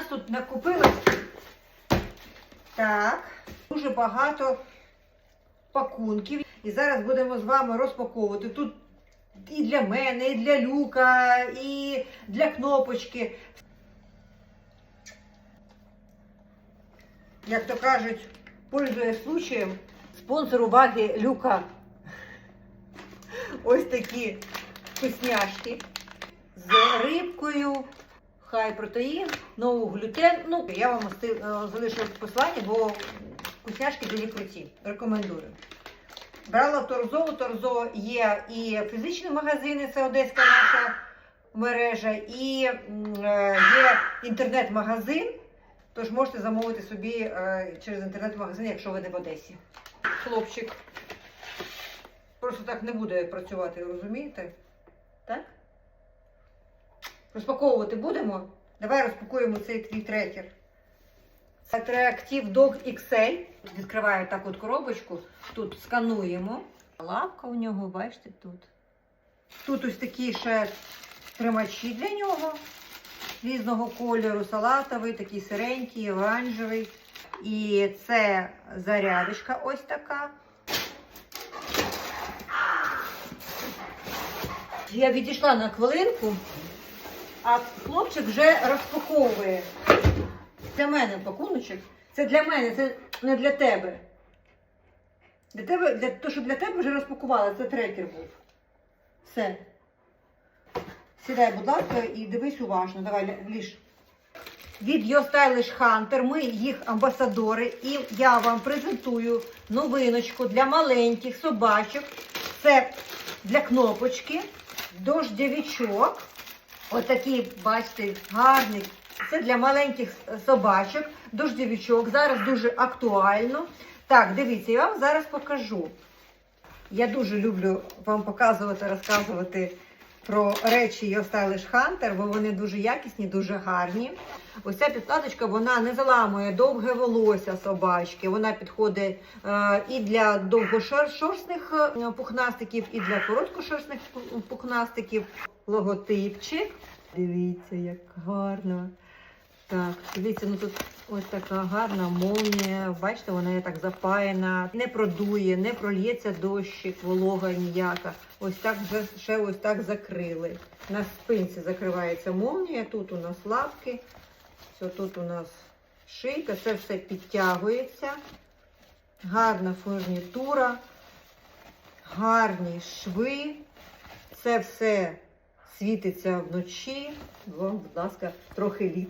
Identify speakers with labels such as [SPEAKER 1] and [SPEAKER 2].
[SPEAKER 1] нас тут накопилось так, дуже багато пакунків. І зараз будемо з вами розпаковувати. Тут і для мене, і для люка, і для кнопочки. Як то кажуть, пользуясь случаєм, спонсор уваги люка. Ось такі вкусняшки з рибкою, хай протеїн, ноу глютен. Ну, я вам е, залишу посилання, бо вкусняшки дуже круті. Рекомендую. Брала в Торзо, у Торзо є і фізичні магазини, це одеська наша мережа, і е, є інтернет-магазин. Тож можете замовити собі е, через інтернет-магазин, якщо ви не в Одесі. Хлопчик. Просто так не буде працювати, розумієте? Так? Розпаковувати будемо? Давай розпакуємо цей твій трекер. Це Reactive Dog XL. Відкриваю так от коробочку. Тут скануємо. Лапка у нього, бачите, тут. Тут ось такі ще тримачі для нього різного кольору, салатовий, такий сиренький, оранжевий. І це зарядочка ось така. Я відійшла на хвилинку, а хлопчик вже розпаковує. Для мене пакуночок. Це для мене, це не для тебе. Для тебе, для, то, що для тебе вже розпакували, це трекер був. Все. Сідай, будь ласка, і дивись уважно. Давай, ліж. Від Your Stylish Hunter ми їх амбасадори, і я вам презентую новиночку для маленьких собачок. Це для кнопочки, дождєвічок. Отакий, бачите, гарний. Це для маленьких собачок, дождєвічок. Зараз дуже актуально. Так, дивіться, я вам зараз покажу. Я дуже люблю вам показувати, розказувати про речі Stylish Hunter, бо вони дуже якісні, дуже гарні. Ось ця підкладочка вона не заламує довге волосся собачки. Вона підходить е, і для довгошерстних е, пухнастиків, і для короткошерстних пухнастиків. Логотипчик. Дивіться, як гарно. Так, дивіться, ну тут ось така гарна молнія. Бачите, вона є так запаяна, не продує, не прольється дощик, волога ніяка. Ось так вже ще ось так закрили. На спинці закривається молнія, тут у нас лапки, все тут у нас шийка, це все підтягується. Гарна фурнітура, гарні шви. Це все світиться вночі. Вам, будь ласка, трохи літ.